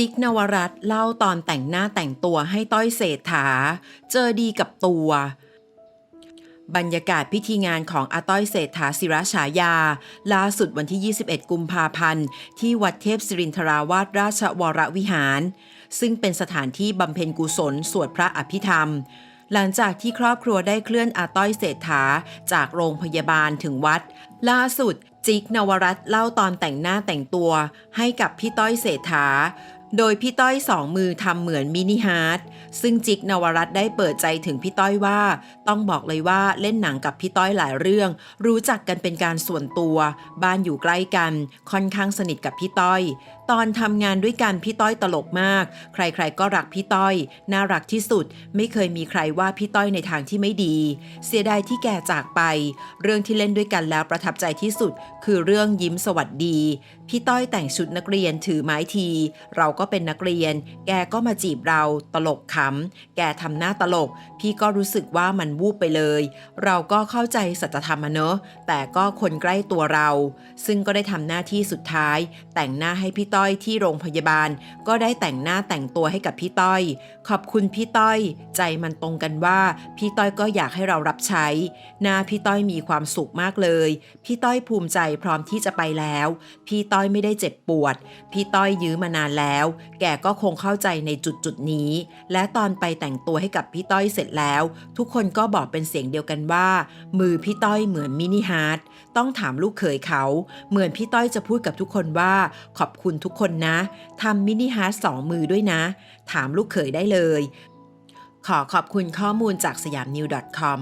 จิกนวรัตเล่าตอนแต่งหน้าแต่งตัวให้ต้อยเศรษฐา เจอดีกับตัว บรรยากาศพิธีงานของอาต้อยเศรษฐาศิรฉายา ล่าสุดวันที่ 21 กุมภาพันธ์ ที่วัดเทพศิรินทราวาสราชวรวิหาร ซึ่งเป็นสถานที่บำเพ็ญกุศลสวดพระอภิธรรมหลังจากที่ครอบครัวได้เคลื่อนอาต้อยเศรษฐาจากโรงพยาบาลถึงวัด ล่าสุด จิกนวรัตเล่าตอนแต่งหน้าแต่งตัว ให้กับพี่ต้อยเศรษฐา โดยพี่ต้อยสองมือทำเหมือนมินิฮาร์ดซึ่งจิกนวรัตน์ได้เปิดใจถึงพี่ต้อยว่า ต้องบอกเลยว่าเล่นหนังกับพี่ต้อยหลายเรื่อง รู้จักกันเป็นการส่วนตัว บ้านอยู่ใกล้กัน ค่อนข้างสนิทกับพี่ต้อย ตอนทำงานด้วยกันพี่ต้อยตลกมาก ใครๆก็รักพี่ต้อย น่ารักที่สุด ไม่เคยมีใครว่าพี่ต้อยในทางที่ไม่ดี เสียดายที่แกจากไป เรื่องที่เล่นด้วยกันแล้วประทับใจที่สุด คือเรื่องยิ้มสวัสดี พี่ต้อยแต่งชุดนักเรียนถือไม้ที เราก็เป็นนักเรียน แกก็มาจีบเราตลกขำ แกทำหน้าตลก พี่ก็รู้สึกว่ามันวูบไปเลย เราก็เข้าใจสัจธรรมอะเนอะ แต่ก็คนใกล้ตัวเรา ซึ่งก็ได้ทำหน้าที่สุดท้าย แต่งหน้าให้พี่ต้อยที่โรงพยาบาล ก็ได้แต่งหน้าแต่งตัวให้กับพี่ต้อย ขอบคุณพี่ต้อย ใจมันตรงกันว่า พี่ต้อยก็อยากให้เรารับใช้ หน้าพี่ต้อยมีความสุขมากเลย พี่ต้อยภูมิใจพร้อมที่จะไปแล้ว พี่ต้อยไม่ได้เจ็บปวด พี่ต้อยยื้อมานานแล้วแกก็คงเข้าใจในจุดจุดนี้ และตอนไปแต่งตัวให้กับพี่ต้อยเสร็จแล้ว ทุกคนก็บอกเป็นเสียงเดียวกันว่า มือพี่ต้อยเหมือนมินิฮาร์ดต้องถามลูกเขยเขา เหมือนพี่ต้อยจะพูดกับทุกคนว่า ขอบคุณทุกคนนะทำมินิฮาร์ดสองมือด้วยนะ ถามลูกเขยได้เลย ขอขอบคุณข้อมูลจากสยามนิว .com